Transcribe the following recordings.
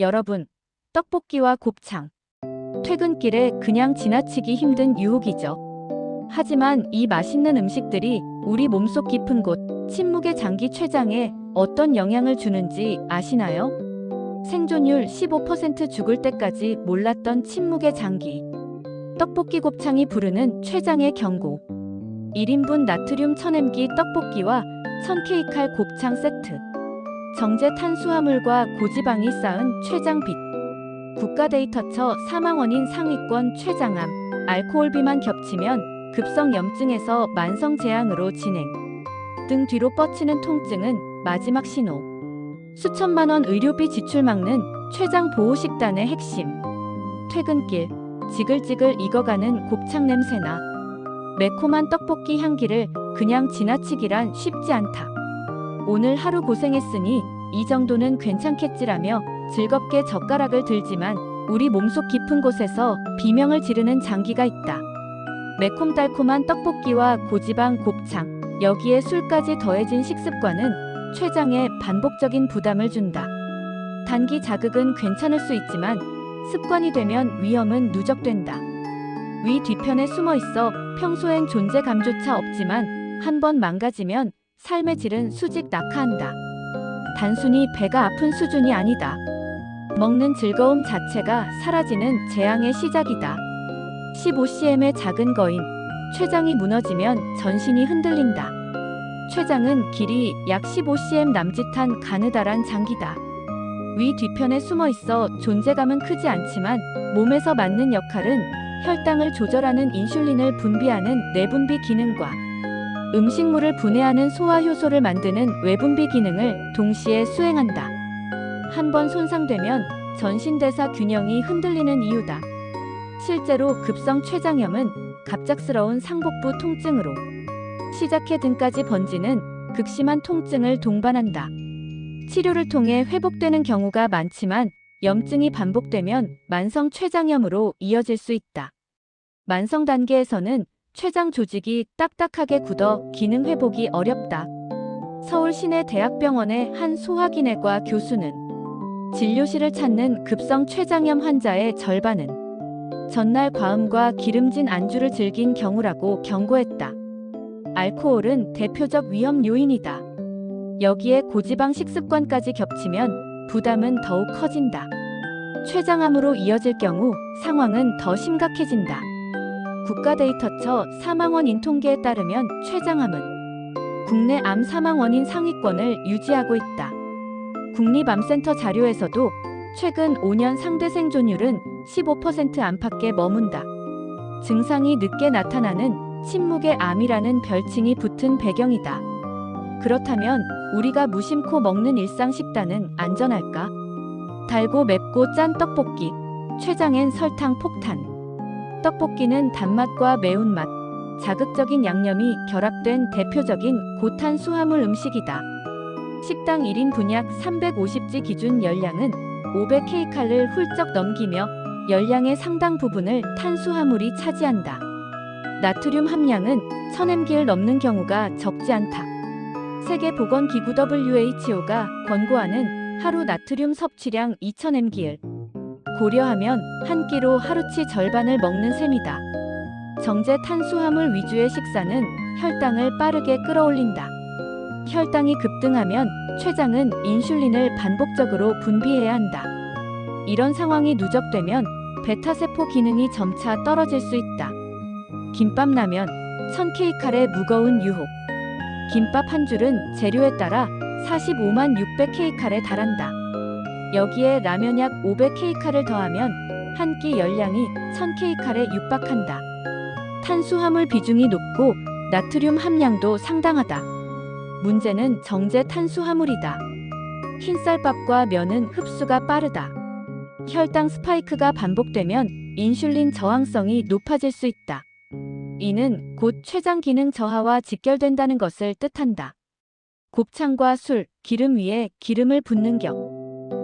여러분, 떡볶이와 곱창. 퇴근길에 그냥 지나치기 힘든 유혹이죠. 하지만 이 맛있는 음식들이 우리 몸속 깊은 곳, 침묵의 장기 췌장에 어떤 영향을 주는지 아시나요? 생존율 15% 죽을 때까지 몰랐던 침묵의 장기. 떡볶이 곱창이 부르는 췌장의 경고. 1인분 나트륨 1000mg 떡볶이와 1000kcal 곱창 세트. 정제 탄수화물과 고지방이 쌓은 췌장빛. 국가데이터처 사망 원인 상위권 췌장암, 알코올 비만 겹치면 급성 염증에서 만성 재앙으로 진행. 등 뒤로 뻗치는 통증은 마지막 신호. 수천만 원 의료비 지출 막는 췌장 보호 식단의 핵심. 퇴근길, 지글지글 익어가는 곱창 냄새나 매콤한 떡볶이 향기를 그냥 지나치기란 쉽지 않다. 오늘 하루 고생했으니 이 정도는 괜찮겠지라며 즐겁게 젓가락을 들지만 우리 몸속 깊은 곳에서 비명을 지르는 장기가 있다. 매콤달콤한 떡볶이와 고지방 곱창, 여기에 술까지 더해진 식습관은 췌장에 반복적인 부담을 준다. 단기 자극은 괜찮을 수 있지만 습관이 되면 위험은 누적된다. 위 뒤편에 숨어 있어 평소엔 존재감조차 없지만 한 번 망가지면 삶의 질은 수직 낙하한다. 단순히 배가 아픈 수준이 아니다. 먹는 즐거움 자체가 사라지는 재앙의 시작이다. 15cm의 작은 거인, 췌장이 무너지면 전신이 흔들린다. 췌장은 길이 약 15cm 남짓한 가느다란 장기다. 위 뒤편에 숨어 있어 존재감은 크지 않지만 몸에서 맡는 역할은 혈당을 조절하는 인슐린을 분비하는 내분비 기능과 음식물을 분해하는 소화 효소를 만드는 외분비 기능을 동시에 수행한다. 한 번 손상되면 전신대사 균형이 흔들리는 이유다. 실제로 급성 췌장염은 갑작스러운 상복부 통증으로 시작해 등까지 번지는 극심한 통증을 동반한다. 치료를 통해 회복되는 경우가 많지만 염증이 반복되면 만성 췌장염으로 이어질 수 있다. 만성 단계에서는 췌장 조직이 딱딱하게 굳어 기능 회복이 어렵다. 서울 시내 대학병원의 한 소화기내과 교수는 진료실을 찾는 급성 췌장염 환자의 절반은 전날 과음과 기름진 안주를 즐긴 경우라고 경고했다. 알코올은 대표적 위험 요인이다. 여기에 고지방 식습관까지 겹치면 부담은 더욱 커진다. 췌장암으로 이어질 경우 상황은 더 심각해진다. 국가데이터처 사망원인 통계에 따르면 췌장암은 국내 암 사망 원인 상위권을 유지하고 있다. 국립암센터 자료에서도 최근 5년 상대 생존율은 15% 안팎에 머문다. 증상이 늦게 나타나는 침묵의 암이라는 별칭이 붙은 배경이다. 그렇다면 우리가 무심코 먹는 일상 식단은 안전할까? 달고 맵고 짠 떡볶이, 췌장엔 설탕 폭탄. 떡볶이는 단맛과 매운맛, 자극적인 양념이 결합된 대표적인 고탄수화물 음식이다. 식당 1인 분 약 350지 기준 열량은 500kcal를 훌쩍 넘기며 열량의 상당 부분을 탄수화물이 차지한다. 나트륨 함량은 1000mg를 넘는 경우가 적지 않다. 세계보건기구 WHO가 권고하는 하루 나트륨 섭취량 2000mg를 고려하면 한 끼로 하루치 절반을 먹는 셈이다. 정제 탄수화물 위주의 식사는 혈당을 빠르게 끌어올린다. 혈당이 급등하면 췌장은 인슐린을 반복적으로 분비해야 한다. 이런 상황이 누적되면 베타세포 기능이 점차 떨어질 수 있다. 김밥 라면 1000kcal의 무거운 유혹. 김밥 한 줄은 재료에 따라 45만 600kcal에 달한다. 여기에 라면 약 500kcal을 더하면 한 끼 열량이 1000kcal에 육박한다. 탄수화물 비중이 높고 나트륨 함량도 상당하다. 문제는 정제 탄수화물이다. 흰쌀밥과 면은 흡수가 빠르다. 혈당 스파이크가 반복되면 인슐린 저항성이 높아질 수 있다. 이는 곧 췌장 기능 저하와 직결된다는 것을 뜻한다. 곱창과 술, 기름 위에 기름을 붓는 격.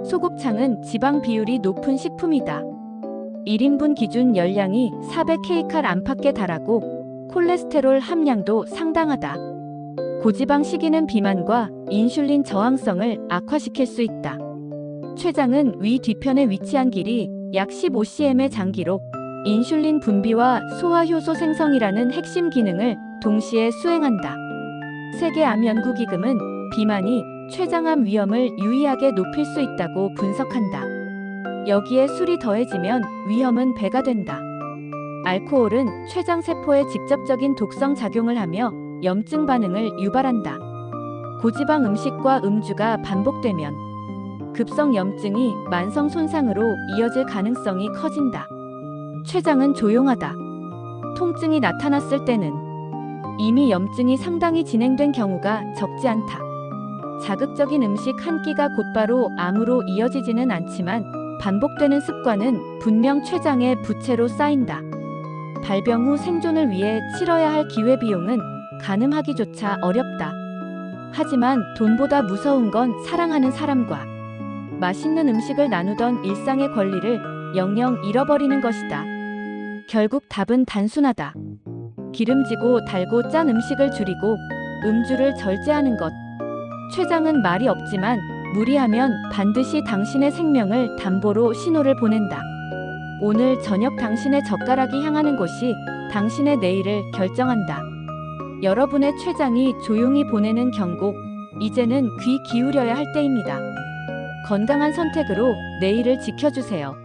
소곱창은 지방 비율이 높은 식품이다. 1인분 기준 열량이 400kcal 안팎에 달하고 콜레스테롤 함량도 상당하다. 고지방 식이는 비만과 인슐린 저항성을 악화시킬 수 있다. 췌장은 위 뒤편에 위치한 길이 약 15cm의 장기로 인슐린 분비와 소화효소 생성이라는 핵심 기능을 동시에 수행한다. 세계암연구기금은 비만이 췌장암 위험을 유의하게 높일 수 있다고 분석한다. 여기에 술이 더해지면 위험은 배가 된다. 알코올은 췌장 세포에 직접적인 독성 작용을 하며 염증 반응을 유발한다. 고지방 음식과 음주가 반복되면 급성 염증이 만성 손상으로 이어질 가능성이 커진다. 췌장은 조용하다. 통증이 나타났을 때는 이미 염증이 상당히 진행된 경우가 적지 않다. 자극적인 음식 한 끼가 곧바로 암으로 이어지지는 않지만 반복되는 습관은 분명 췌장의 부채로 쌓인다. 발병 후 생존을 위해 치러야 할 기회 비용은 가늠하기조차 어렵다. 하지만 돈보다 무서운 건 사랑하는 사람과 맛있는 음식을 나누던 일상의 권리를 영영 잃어버리는 것이다. 결국 답은 단순하다. 기름지고 달고 짠 음식을 줄이고 음주를 절제하는 것. 췌장은 말이 없지만 무리하면 반드시 당신의 생명을 담보로 신호를 보낸다. 오늘 저녁 당신의 젓가락이 향하는 곳이 당신의 내일을 결정한다. 여러분의 췌장이 조용히 보내는 경고, 이제는 귀 기울여야 할 때입니다. 건강한 선택으로 내일을 지켜주세요.